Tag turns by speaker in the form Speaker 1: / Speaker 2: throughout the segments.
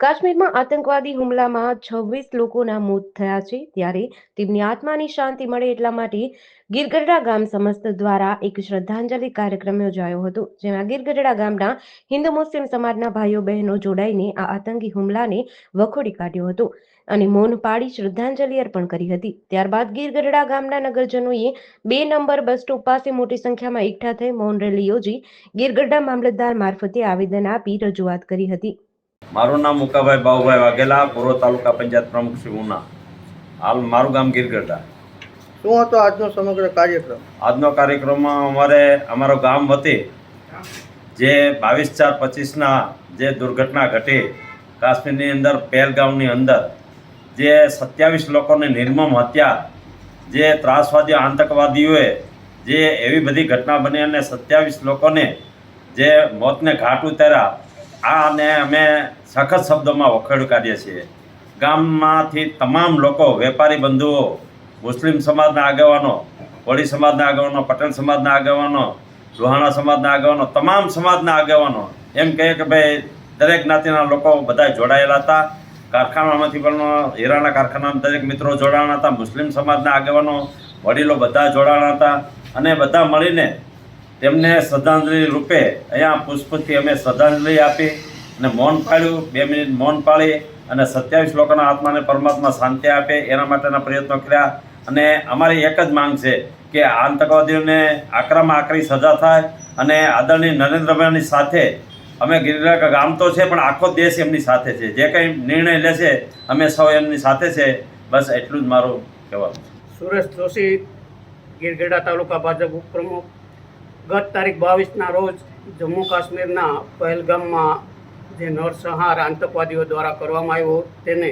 Speaker 1: કાશ્મીરમાં આતંકવાદી હુમલામાં છવ્વીસ લોકોના મોત થયા છે. ત્યારે તેમની આત્માની શાંતિ મળે એટલા માટે ગીરગઢડા ગામ સમસ્ત દ્વારા એક શ્રદ્ધાંજલિ કાર્યક્રમ યોજાયો હતો, જેમાં ગીરગઢડા ગામના હિન્દુ મુસ્લિમ સમાજના ભાઈઓ બહેનો જોડાઈને આ આતંકી હુમલાને વખોડી કાઢ્યો હતો અને મૌન પાડી શ્રદ્ધાંજલિ અર્પણ કરી હતી. ત્યારબાદ ગીરગઢડા ગામના નગરજનોએ બે નંબર બસ સ્ટોપ પાસે મોટી સંખ્યામાં એકઠા થઈ મૌન રેલી યોજી ગીરગઢડા મામલતદાર મારફતે આવેદન આપી રજૂઆત કરી હતી.
Speaker 2: મારું નામ મુકાભાઈ બાહુભાઈ વાઘેલા પૂર્વ તાલુકા પંચાયત પ્રમુખ શ્રી ઉના. હાલ મારું ગામ ગીરગઢડા
Speaker 3: શું હતો આજનો સમગ્ર કાર્યક્રમ?
Speaker 2: આજનો કાર્યક્રમમાં અમારે અમારો ગામ વતી જે બાવીસ ચાર પચીસના જે દુર્ઘટના ઘટી કાશ્મીરની અંદર પહેલગામની અંદર જે સત્યાવીસ લોકોની નિર્મમ હત્યા જે ત્રાસવાદીઓ આતંકવાદીઓએ જે એવી બધી ઘટના બની અને સત્યાવીસ લોકોને જે મોતને ઘાટ ઉતાર્યા આને અમે સખત શબ્દોમાં વખોડી કાઢીએ છીએ. ગામમાંથી તમામ લોકો, વેપારી બંધુઓ, મુસ્લિમ સમાજના આગેવાનો કોળી સમાજના આગેવાનો, પટેલ સમાજના આગેવાનો, લોહાણા સમાજના આગેવાનો, તમામ સમાજના આગેવાનો, એમ કહે કે ભાઈ, દરેક જ્ઞાતિના લોકો બધા જોડાયેલા હતા. કારખાનામાંથી પણ, હીરાના કારખાનામાં દરેક મિત્રો જોડાણા હતા. મુસ્લિમ સમાજના આગેવાનો, વડીલો બધા જોડાણા હતા. અને બધા મળીને તેમને શ્રદ્ધાંજલિ રૂપે અહીંયા પુષ્પથી અમે શ્રદ્ધાંજલિ આપી અને મૌન પાડ્યું. બે મિનિટ મૌન પાળી અને સત્યાવીસ લોકોના આત્માને પરમાત્મા શાંતિ આપે એના માટેના પ્રયત્નો કર્યા. અને અમારી એક જ માંગ છે કે આતંકવાદીઓને આકરામાં આકરી સજા થાય અને આદરણીય નરેન્દ્રભાઈની સાથે અમે ગિરિરાજ ગામ તો છે, પણ આખો દેશ એમની સાથે છે. જે કંઈ નિર્ણય લેશે, અમે સૌ એમની સાથે છે. બસ એટલું જ મારું કહેવાનું
Speaker 3: સુરેશ જોશી, ગીરગઢડા તાલુકા ભાજપ ઉપપ્રમુખ. ગત તારીખ બાવીસના રોજ જમ્મુ કાશ્મીરના પહેલગામમાં જે નરસંહાર આતંકવાદીઓ દ્વારા કરવામાં આવ્યો તેને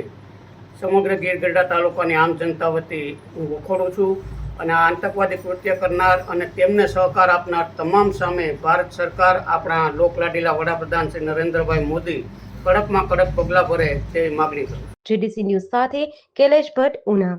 Speaker 3: સમગ્ર ગીરગઢડા તાલુકાની આમ જનતા વતી હું વખોડું છું અને આ આતંકવાદી કૃત્ય કરનાર અને તેમને સહકાર આપનાર તમામ સામે ભારત સરકાર આપણા લોકલાડીલા વડાપ્રધાન શ્રી નરેન્દ્રભાઈ મોદી કડકમાં કડક પગલાં ભરે તેવી માગણી કરું
Speaker 1: જીડીસી ન્યૂઝ સાથે કૈલેશ ભટ્ટ, ઉના.